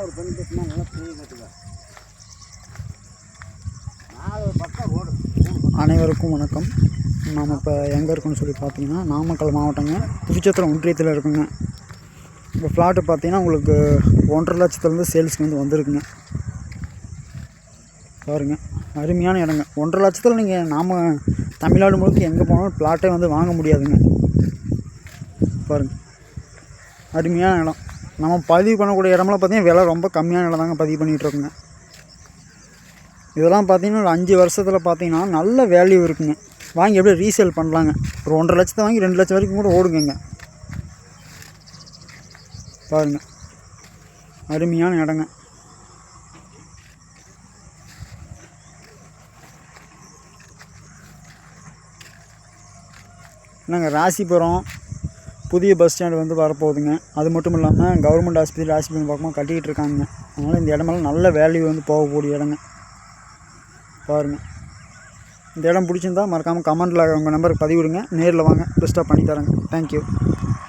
ஒரு பெண் பேசினா நல்லா புரிய நாலு பக்கம் ரோடு அனைவருக்கும் வணக்கம். நாம் இப்போ எங்கே இருக்கோன்னு சொல்லி பார்த்தீங்கன்னா நாமக்கல் மாவட்டங்க. புதுச்சத்திரம் ஒன்றியத்தில் இருக்குங்க. இப்போ ஃப்ளாட்டு பார்த்தீங்கன்னா உங்களுக்கு ஒன்றரை லட்சத்துலேருந்து சேல்ஸ்க்கு வந்து வந்திருக்குங்க. பாருங்கள் அருமையான இடங்க. ஒன்றரை லட்சத்தில் நீங்கள் நாம் தமிழ்நாடு முழுக்க எங்கே போனாலும் பிளாட்டே வந்து வாங்க முடியாதுங்க. பாருங்கள் அருமையான இடம். நம்ம பதிவு பண்ணக்கூடிய இடமெல்லாம் பார்த்தீங்கன்னா விலை ரொம்ப கம்மியான இடம் தாங்க பதிவு பண்ணிகிட்டு இருக்கோங்க இதெல்லாம் பார்த்தீங்கன்னா ஒரு அஞ்சு வருஷத்தில் பார்த்தீங்கன்னா நல்ல வேல்யூ இருக்குங்க. வாங்கி எப்படி ரீசேல் பண்ணலாங்க. ஒரு ஒன்றரை லட்சத்தை வாங்கி ரெண்டு லட்சம் வரைக்கும் கூட ஓடுங்கங்க. பாருங்க. அருமையான இடங்க. என்னங்க ராசிபுரம் புதிய பஸ் ஸ்டாண்டு வந்து வரப்போகுதுங்க. அது மட்டும் இல்லாமல் கவர்மெண்ட் ஆஸ்பத்திரி ராசிபுரம் பக்கமாக கட்டிக்கிட்டு இருக்காங்க. அதனால் இந்த இடமெல்லாம் நல்ல வேல்யூ வந்து போகக்கூடிய இடங்க. பாருங்கள் இந்த இடம் பிடிச்சிருந்தா மறக்காமல் கமெண்ட்டில் உங்கள் நம்பருக்கு பதிவிடுங்க. நேரில் வாங்க. பெஸ்ட்டாக பண்ணித்தரேங்க தேங்க்யூ